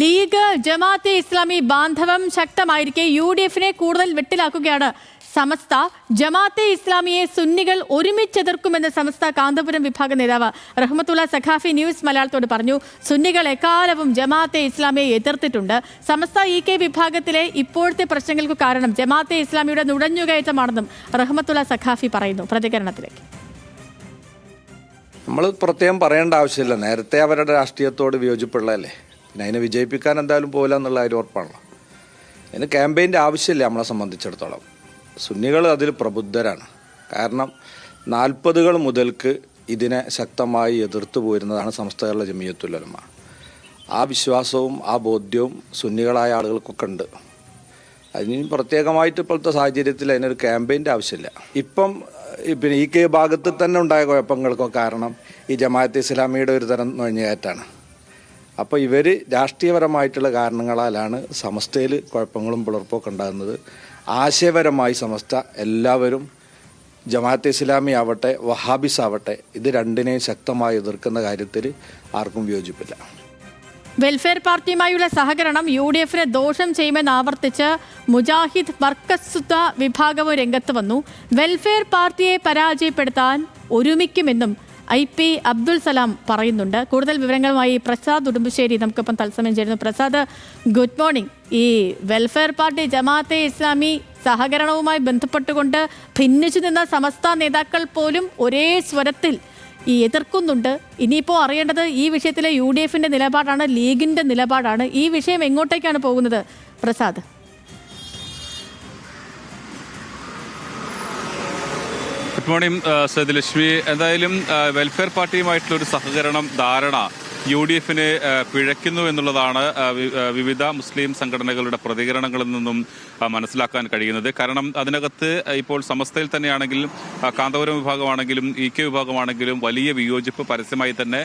League Jamaat-e Islami ബാന്ധവം ശക്തമായിരിക്കെ U D എഫിനെ കൂടുതൽ വെട്ടിലാക്കുകയാണ്. സമസ്ത ജമാഅത്തെ ഇസ്ലാമിയെ സുന്നികൾ ഒരുമിച്ചെതിർക്കുമെന്ന് സമസ്ത കാന്തപുരം വിഭാഗ നേതാവ് റഹ്മത്തുള്ള സഖാഫി ന്യൂസ് മലയാളത്തോട് പറഞ്ഞു. സുന്നികൾ എക്കാലവും ജമാഅത്തെ ഇസ്ലാമിയെ എതിർത്തിട്ടുണ്ട്. സമസ്ത ഇ കെ വിഭാഗത്തിലെ ഇപ്പോഴത്തെ പ്രശ്നങ്ങൾക്ക് കാരണം ജമാഅത്തെ ഇസ്ലാമിയുടെ നുഴഞ്ഞുകയറ്റമാണെന്നും റഹ്മത്തുള്ള സഖാഫി പറയുന്നു. പ്രതികരണത്തിലേക്ക്. നമ്മൾ പ്രത്യേകം പറയേണ്ട ആവശ്യമില്ല. നേരത്തെ അവരുടെ രാഷ്ട്രീയത്തോട് വിയോജിപ്പുള്ളതല്ലേ? പിന്നെ അതിനെ വിജയിപ്പിക്കാൻ എന്തായാലും പോകില്ല എന്നുള്ള കാര്യം ഉറപ്പാണല്ലോ. അതിന് ക്യാമ്പയിന്റെ ആവശ്യമില്ല നമ്മളെ സംബന്ധിച്ചിടത്തോളം. സുന്നികൾ അതിൽ പ്രബുദ്ധരാണ്. കാരണം നാൽപ്പതുകൾ മുതൽക്ക് ഇതിനെ ശക്തമായി എതിർത്തു പോരുന്നതാണ് സംസ്ഥകളുടെ ജമിയത്തുലമ ആ വിശ്വാസവും ആ ബോധ്യവും സുന്നികളായ ആളുകൾക്കൊക്കെ ഉണ്ട്. അതിന് പ്രത്യേകമായിട്ട് ഇപ്പോഴത്തെ സാഹചര്യത്തിൽ അതിനൊരു ക്യാമ്പയിന്റെ ആവശ്യമില്ല. ഇപ്പം പിന്നെ ഈ കെ ഭാഗത്ത് തന്നെ ഉണ്ടായ കുഴപ്പങ്ങൾക്കോ കാരണം ഈ ജമാഅത്ത് ഇസ്ലാമിയുടെ ഒരു തരം നുഴഞ്ഞുകയറ്റാണ് അപ്പോൾ ഇവർ രാഷ്ട്രീയപരമായിട്ടുള്ള കാരണങ്ങളാലാണ് സമസ്തയിൽ കുഴപ്പങ്ങളും പിളർപ്പൊക്കെ ഉണ്ടാകുന്നത്. ആശയപരമായി സമസ്ത എല്ലാവരും ജമാഅത്തെ ഇസ്ലാമി ആവട്ടെ വഹാബിസ് ആവട്ടെ ഇത് രണ്ടിനെയും ശക്തമായി എതിർക്കുന്ന കാര്യത്തിൽ ആർക്കും വിയോജിപ്പില്ല. വെൽഫെയർ പാർട്ടിയുമായുള്ള സഹകരണം യു ഡി എഫിന് ദോഷം ചെയ്യുമെന്ന് ആവർത്തിച്ച് മുജാഹിദ് ബർക്കസുദ്ദ വിഭാഗവും രംഗത്ത് വന്നു. വെൽഫെയർ പാർട്ടിയെ പരാജയപ്പെടുത്താൻ ഒരുമിക്കുമെന്നും ഐ പി അബ്ദുൽ സലാം പറയുന്നുണ്ട്. കൂടുതൽ വിവരങ്ങളുമായി പ്രസാദ് ഉടുമ്പശ്ശേരി നമുക്കിപ്പം തത്സമയം ചേരുന്നു. പ്രസാദ് ഗുഡ് മോർണിംഗ് ഈ വെൽഫെയർ പാർട്ടി ജമാഅത്തെ ഇസ്ലാമി സഹകരണവുമായി ബന്ധപ്പെട്ടുകൊണ്ട് ഭിന്നിച്ചു നിന്ന സമസ്ത നേതാക്കൾ പോലും ഒരേ സ്വരത്തിൽ ഈ എതിർക്കുന്നുണ്ട്. ഇനിയിപ്പോൾ അറിയേണ്ടത് ഈ വിഷയത്തിലെ യു ഡി എഫിന്റെ നിലപാടാണ് ലീഗിന്റെ നിലപാടാണ്. ഈ വിഷയം എങ്ങോട്ടേക്കാണ് പോകുന്നത്? പ്രസാദ്. ഗുഡ് മോർണിംഗ് ആ, സേതുലക്ഷ്മി. എന്തായാലും വെൽഫെയർ പാർട്ടിയുമായിട്ടുള്ള ഒരു സഹകരണം ധാരണ. യു ഡി എഫിനെ പിഴയ്ക്കുന്നു എന്നുള്ളതാണ് വിവിധ മുസ്ലിം സംഘടനകളുടെ പ്രതികരണങ്ങളിൽ നിന്നും മനസ്സിലാക്കാൻ കഴിയുന്നത്. കാരണം അതിനകത്ത് ഇപ്പോൾ സമസ്തയിൽ തന്നെയാണെങ്കിലും കാന്തപുരം വിഭാഗമാണെങ്കിലും ഇ കെ വിഭാഗമാണെങ്കിലും വലിയ വിയോജിപ്പ് പരസ്യമായി തന്നെ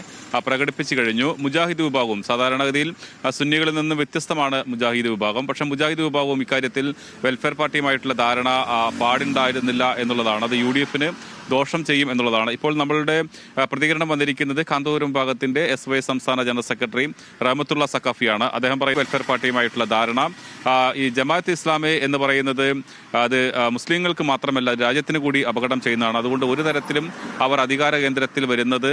പ്രകടിപ്പിച്ചു കഴിഞ്ഞു. മുജാഹിദ് വിഭാഗവും സാധാരണഗതിയിൽ സുന്നികളിൽ നിന്നും വ്യത്യസ്തമാണ് മുജാഹിദ് വിഭാഗം. പക്ഷേ മുജാഹിദ് വിഭാഗവും ഇക്കാര്യത്തിൽ വെൽഫെയർ പാർട്ടിയുമായിട്ടുള്ള ധാരണ പാടുണ്ടായിരുന്നില്ല എന്നുള്ളതാണ്. അത് യു ഡി എഫിന് ദോഷം ചെയ്യും എന്നുള്ളതാണ്. ഇപ്പോൾ നമ്മളുടെ പ്രതികരണം വന്നിരിക്കുന്നത് കാന്തപുരം ഭാഗത്തിന്റെ എസ് വൈ സംസ്ഥാന ജനറൽ സെക്രട്ടറി റഹമത്തുള്ള സക്കാഫിയാണ് അദ്ദേഹം പറയും വെൽഫെയർ പാർട്ടിയുമായിട്ടുള്ള ധാരണ ഈ ജമാഅത്ത് ഇസ്ലാമി എന്ന് പറയുന്നത് അത് മുസ്ലിങ്ങൾക്ക് മാത്രമല്ല രാജ്യത്തിന് കൂടി അപകടം ചെയ്യുന്നതാണ്. അതുകൊണ്ട് ഒരു തരത്തിലും അവർ അധികാര കേന്ദ്രത്തിൽ വരുന്നത്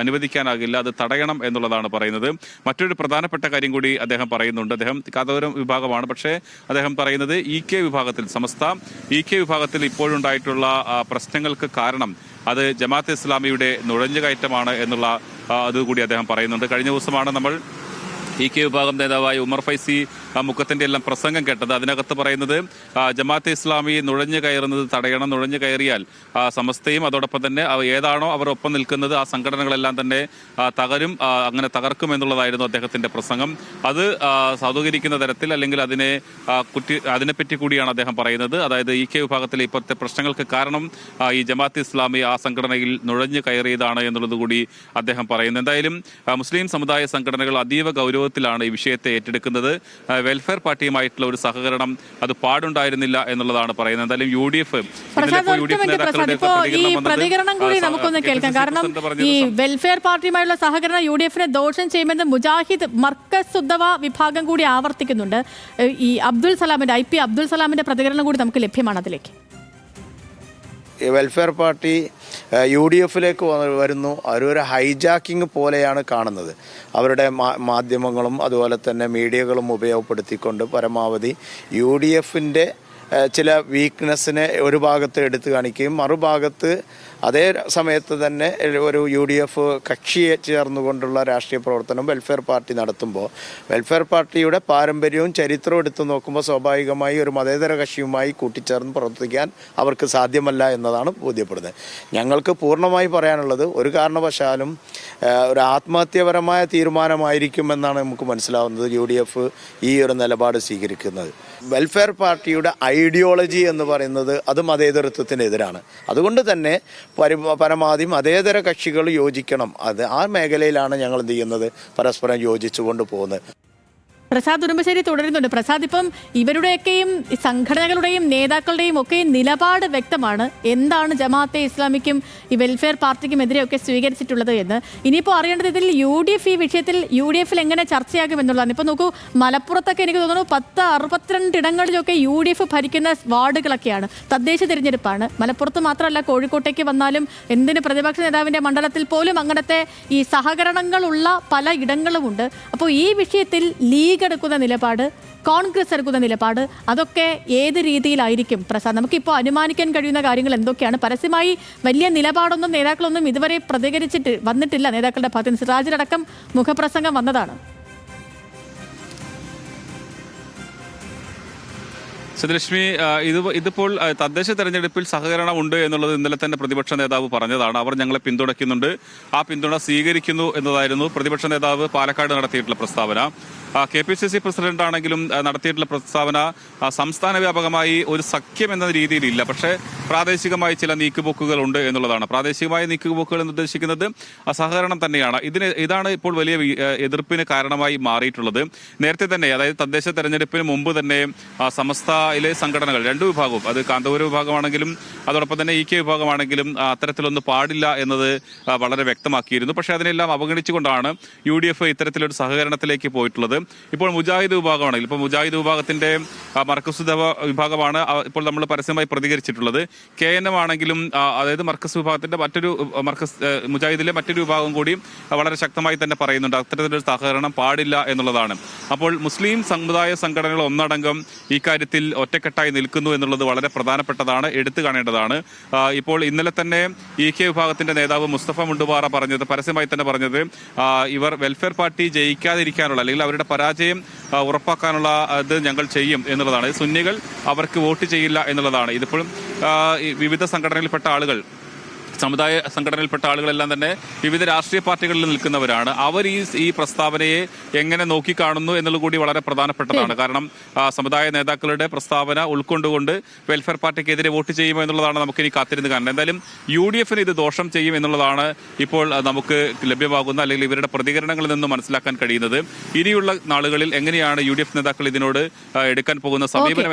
അനുവദിക്കാനാകില്ല അത് തടയണം എന്നുള്ളതാണ് പറയുന്നത്. മറ്റൊരു പ്രധാനപ്പെട്ട കാര്യം കൂടി അദ്ദേഹം പറയുന്നുണ്ട്. അദ്ദേഹം കാന്തപുരം വിഭാഗമാണ് പക്ഷേ അദ്ദേഹം പറയുന്നത് ഇ കെ വിഭാഗത്തിൽ സമസ്ത ഇ കെ വിഭാഗത്തിൽ ഇപ്പോഴുണ്ടായിട്ടുള്ള ആ, പ്രശ്നങ്ങൾക്ക് കാരണം അത് ജമാഅത്ത് ഇസ്ലാമിയുടെ നുഴഞ്ഞുകയറ്റമാണ് എന്നുള്ള അതുകൂടി അദ്ദേഹം പറയുന്നുണ്ട്. കഴിഞ്ഞ ദിവസമാണ് നമ്മൾ ഇ കെ വിഭാഗം നേതാവായ ഉമർ ഫൈസി ആ, മുക്കത്തിന്റെ എല്ലാം പ്രസംഗം കേട്ടത്. അതിനകത്ത് പറയുന്നത് ജമാഅത്ത് ഇസ്ലാമി നുഴഞ്ഞു കയറുന്നത് തടയണം നുഴഞ്ഞു കയറിയാൽ സമസ്തയും അതോടൊപ്പം തന്നെ ഏതാണോ അവർ ഒപ്പം നിൽക്കുന്നത് ആ സംഘടനകളെല്ലാം തന്നെ തകരും അങ്ങനെ തകർക്കും എന്നുള്ളതായിരുന്നു അദ്ദേഹത്തിന്റെ പ്രസംഗം. അത് ആ, സാധൂകരിക്കുന്ന തരത്തിൽ അല്ലെങ്കിൽ അതിനെ കുറ്റി അതിനെപ്പറ്റി കൂടിയാണ് അദ്ദേഹം പറയുന്നത്. അതായത് ഇ കെ വിഭാഗത്തിലെ ഇപ്പോഴത്തെ പ്രശ്നങ്ങൾക്ക് കാരണം ഈ ജമാഅത്ത് ഇസ്ലാമി ആ സംഘടനയിൽ നുഴഞ്ഞു കയറിയതാണ് എന്നുള്ളത് കൂടി അദ്ദേഹം പറയുന്നു. എന്തായാലും മുസ്ലിം സമുദായ സംഘടനകൾ അതീവ ഗൗരവത്തിലാണ് ഈ വിഷയത്തെ ഏറ്റെടുക്കുന്നത്. വെൽഫെയർ പാർട്ടിയുമായിട്ടുള്ള ഒരു സഹകരണം അത് പാടുണ്ടായിരുന്നില്ല എന്നുള്ളതാണ് പറയുന്നത്. എന്തായാലും യു ഡി എഫ് പ്രതികരണം കൂടി നമുക്കൊന്ന് കേൾക്കാം. കാരണം ഈ വെൽഫെയർ പാർട്ടിയുമായുള്ള സഹകരണം യു ഡി എഫിനെ ദോഷം ചെയ്യുമെന്ന് മുജാഹിദ് മർക്കസ് ഉദ്ദവ വിഭാഗം കൂടി ആവർത്തിക്കുന്നുണ്ട്. ഈ അബ്ദുൽ സലാമിന്റെ ഐ പി അബ്ദുൽ സലാമിന്റെ പ്രതികരണം കൂടി നമുക്ക് ലഭ്യമാണ് അതിലേക്ക്. വെൽഫെയർ പാർട്ടി യു ഡി എഫിലേക്ക് വരുന്നു. അവരൊരു ഹൈജാക്കിംഗ് പോലെയാണ് കാണുന്നത്. അവരുടെ മാധ്യമങ്ങളും അതുപോലെ തന്നെ മീഡിയകളും ഉപയോഗപ്പെടുത്തിക്കൊണ്ട് പരമാവധി യു ഡി എഫിന്റെ ചില വീക്ക്നെസ്സിനെ ഒരു ഭാഗത്ത് എടുത്തു കാണിക്കുകയും മറുഭാഗത്ത് അതേ സമയത്ത് തന്നെ ഒരു യു ഡി എഫ് കക്ഷിയെ ചേർന്നുകൊണ്ടുള്ള രാഷ്ട്രീയ പ്രവർത്തനം വെൽഫെയർ പാർട്ടി നടത്തുമ്പോൾ വെൽഫെയർ പാർട്ടിയുടെ പാരമ്പര്യവും ചരിത്രവും എടുത്തു നോക്കുമ്പോൾ സ്വാഭാവികമായി ഒരു മതേതര കക്ഷിയുമായി കൂട്ടിച്ചേർന്ന് പ്രവർത്തിക്കാൻ അവർക്ക് സാധ്യമല്ല എന്നതാണ് ബോധ്യപ്പെടുന്നത്. ഞങ്ങൾക്ക് പൂർണമായി പറയാനുള്ളത് ഒരു കാരണവശാലും ഒരു ആത്മഹത്യപരമായ തീരുമാനമായിരിക്കുമെന്നാണ് നമുക്ക് മനസ്സിലാവുന്നത് യു ഡി എഫ് ഈ ഒരു നിലപാട് സ്വീകരിക്കുന്നത്. വെൽഫെയർ പാർട്ടിയുടെ ഐഡിയോളജി എന്ന് പറയുന്നത് അത് മതേതരത്വത്തിനെതിരാണ്. അതുകൊണ്ട് തന്നെ പരി പരമാവധി മതേതര കക്ഷികൾ യോജിക്കണം. അത് ആ മേഖലയിലാണ് ഞങ്ങൾ എന്ത് ചെയ്യുന്നത്? പരസ്പരം യോജിച്ചുകൊണ്ട് പോകുന്നത്. പ്രസാദ് ഉടുമ്പശ്ശേരി തുടരുന്നുണ്ട്. പ്രസാദ് ഇപ്പം ഇവരുടെയൊക്കെയും സംഘടനകളുടെയും നേതാക്കളുടെയും ഒക്കെ നിലപാട് വ്യക്തമാണ്. എന്താണ് ജമാഅത്തെ ഇസ്ലാമിക്കും ഈ വെൽഫെയർ പാർട്ടിക്കും എതിരെയൊക്കെ സ്വീകരിച്ചിട്ടുള്ളത് എന്ന്. ഇനിയിപ്പോൾ അറിയേണ്ടത് ഇതിൽ യു ഡി എഫ് ഈ വിഷയത്തിൽ യു ഡി എഫിൽ എങ്ങനെ ചർച്ചയാകും എന്നുള്ളതാണ്. ഇപ്പോൾ നോക്കൂ മലപ്പുറത്തൊക്കെ എനിക്ക് തോന്നുന്നു പത്ത് അറുപത്തിരണ്ട് ഇടങ്ങളിലൊക്കെ യു ഡി എഫ് ഭരിക്കുന്ന വാർഡുകളൊക്കെയാണ്. തദ്ദേശ തിരഞ്ഞെടുപ്പാണ്. മലപ്പുറത്ത് മാത്രമല്ല കോഴിക്കോട്ടേക്ക് വന്നാലും എന്തിന് പ്രതിപക്ഷ നേതാവിന്റെ മണ്ഡലത്തിൽ പോലും അങ്ങനത്തെ ഈ സഹകരണങ്ങളുള്ള പല ഇടങ്ങളുമുണ്ട്. അപ്പോൾ ഈ വിഷയത്തിൽ ലീഗ് എടുക്കുന്ന നിലപാട് കോൺഗ്രസ് എടുക്കുന്ന നിലപാട് അതൊക്കെ ഏത് രീതിയിലായിരിക്കും? പ്രസാദ് നമുക്കിപ്പോൾ അനുമാനിക്കാൻ കഴിയുന്ന കാര്യങ്ങൾ എന്തൊക്കെയാണ്? പരസ്യമായി വലിയ നിലപാടൊന്നും നേതാക്കളൊന്നും ഇതുവരെ പ്രതികരിച്ചിട്ട് വന്നിട്ടില്ല. നേതാക്കളുടെ ഭാഗത്ത് സിറാജിലടക്കം മുഖപ്രസംഗം വന്നതാണ്. സത്യലക്ഷ്മി ഇത് ഇതിപ്പോൾ തദ്ദേശ തെരഞ്ഞെടുപ്പിൽ സഹകരണം ഉണ്ട് എന്നുള്ളത് ഇന്നലെ തന്നെ പ്രതിപക്ഷ നേതാവ് പറഞ്ഞതാണ്. അവർ ഞങ്ങളെ പിന്തുണയ്ക്കുന്നുണ്ട്. ആ പിന്തുണ സ്വീകരിക്കുന്നു എന്നതായിരുന്നു പ്രതിപക്ഷ നേതാവ് പാലക്കാട് നടത്തിയിട്ടുള്ള പ്രസ്താവന. K P C C president ആണെങ്കിലും നടത്തിയിട്ടുള്ള പ്രസ്താവന സംസ്ഥാന വ്യാപകമായി ഒരു സഖ്യം എന്ന രീതിയിലില്ല. പക്ഷേ പ്രാദേശികമായി ചില നീക്കുപോക്കുകൾ ഉണ്ട് എന്നുള്ളതാണ്. പ്രാദേശികമായ നീക്കുപോക്കുകൾ എന്ന് ഉദ്ദേശിക്കുന്നത് സഹകരണം തന്നെയാണ്. ഇതിന് ഇതാണ് ഇപ്പോൾ വലിയ എതിർപ്പിന് കാരണമായി മാറിയിട്ടുള്ളത്. നേരത്തെ തന്നെ അതായത് തദ്ദേശ തെരഞ്ഞെടുപ്പിന് മുമ്പ് തന്നെ സമസ്തയിലെ സംഘടനകൾ രണ്ട് വിഭാഗവും അത് കാന്തപുര വിഭാഗമാണെങ്കിലും അതോടൊപ്പം തന്നെ ഇ കെ വിഭാഗമാണെങ്കിലും അത്തരത്തിലൊന്നും പാടില്ല എന്നത് വളരെ വ്യക്തമാക്കിയിരുന്നു. പക്ഷേ അതിനെല്ലാം അവഗണിച്ചുകൊണ്ടാണ് യു ഡി എഫ് ഇത്തരത്തിലൊരു സഹകരണത്തിലേക്ക് പോയിട്ടുള്ളത്. ഇപ്പോൾ മുജാഹിദ് വിഭാഗമാണെങ്കിൽ ഇപ്പോൾ മുജാഹിദ് വിഭാഗത്തിന്റെ മർക്കസുദ വിഭാഗമാണ് ഇപ്പോൾ നമ്മൾ പരസ്യമായി പ്രതികരിച്ചിട്ടുള്ളത്. കെ എൻ എം ആണെങ്കിലും അതായത് മർക്കസ് വിഭാഗത്തിന്റെ മറ്റൊരു മർക്കസ് മുജാഹിദിലെ മറ്റൊരു വിഭാഗം കൂടി വളരെ ശക്തമായി തന്നെ പറയുന്നുണ്ട്. അത്തരത്തിലൊരു സഹകരണം പാടില്ല എന്നുള്ളതാണ്. അപ്പോൾ മുസ്ലിം സമുദായ സംഘടനകൾ ഒന്നടങ്കം ഇക്കാര്യത്തിൽ കാര്യത്തിൽ ഒറ്റക്കെട്ടായി നിൽക്കുന്നു എന്നുള്ളത് വളരെ പ്രധാനപ്പെട്ടതാണ് എടുത്തു കാണേണ്ടതാണ്. ഇപ്പോൾ ഇന്നലെ തന്നെ ഇ കെ വിഭാഗത്തിന്റെ നേതാവ് മുസ്തഫ മുണ്ടുപാറ പറഞ്ഞത് പരസ്യമായി തന്നെ പറഞ്ഞത് ഇവർ വെൽഫെയർ പാർട്ടി ജയിക്കാതിരിക്കാനുള്ള അല്ലെങ്കിൽ അവരുടെ പരാജയം ഉറപ്പാക്കാനുള്ള ഇത് ഞങ്ങൾ ചെയ്യും എന്നുള്ളതാണ്. സുന്നികൾ അവർക്ക് വോട്ട് ചെയ്യില്ല എന്നുള്ളതാണ്. ഇതിപ്പോഴും വിവിധ സംഘടനയിൽപ്പെട്ട ആളുകൾ സമുദായ സംഘടനയിൽപ്പെട്ട ആളുകളെല്ലാം തന്നെ വിവിധ രാഷ്ട്രീയ പാർട്ടികളിൽ നിൽക്കുന്നവരാണ്. അവർ ഈ ഈ പ്രസ്താവനയെ എങ്ങനെ നോക്കിക്കാണുന്നു എന്നുള്ളത് കൂടി വളരെ പ്രധാനപ്പെട്ടതാണ്. കാരണം സമുദായ നേതാക്കളുടെ പ്രസ്താവന ഉൾക്കൊണ്ടുകൊണ്ട് വെൽഫെയർ പാർട്ടിക്കെതിരെ വോട്ട് ചെയ്യുമോ എന്നുള്ളതാണ് നമുക്ക് ഇനി കാത്തിരുന്ന് കാണുന്നത് എന്തായാലും യു ഡി എഫിന് ഇത് ദോഷം ചെയ്യും എന്നുള്ളതാണ് ഇപ്പോൾ നമുക്ക് ലഭ്യമാകുന്ന അല്ലെങ്കിൽ ഇവരുടെ പ്രതികരണങ്ങളിൽ നിന്ന് മനസ്സിലാക്കാൻ കഴിയുന്നത്. ഇനിയുള്ള നാളുകളിൽ എങ്ങനെയാണ് യു ഡി എഫ് നേതാക്കൾ ഇതിനോട് എടുക്കാൻ പോകുന്ന സമീപനം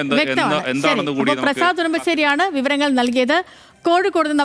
എന്താണെന്ന് കൂടി പ്രസാദ് വിവരങ്ങൾ നൽകിയത്. കോഴിക്കോട്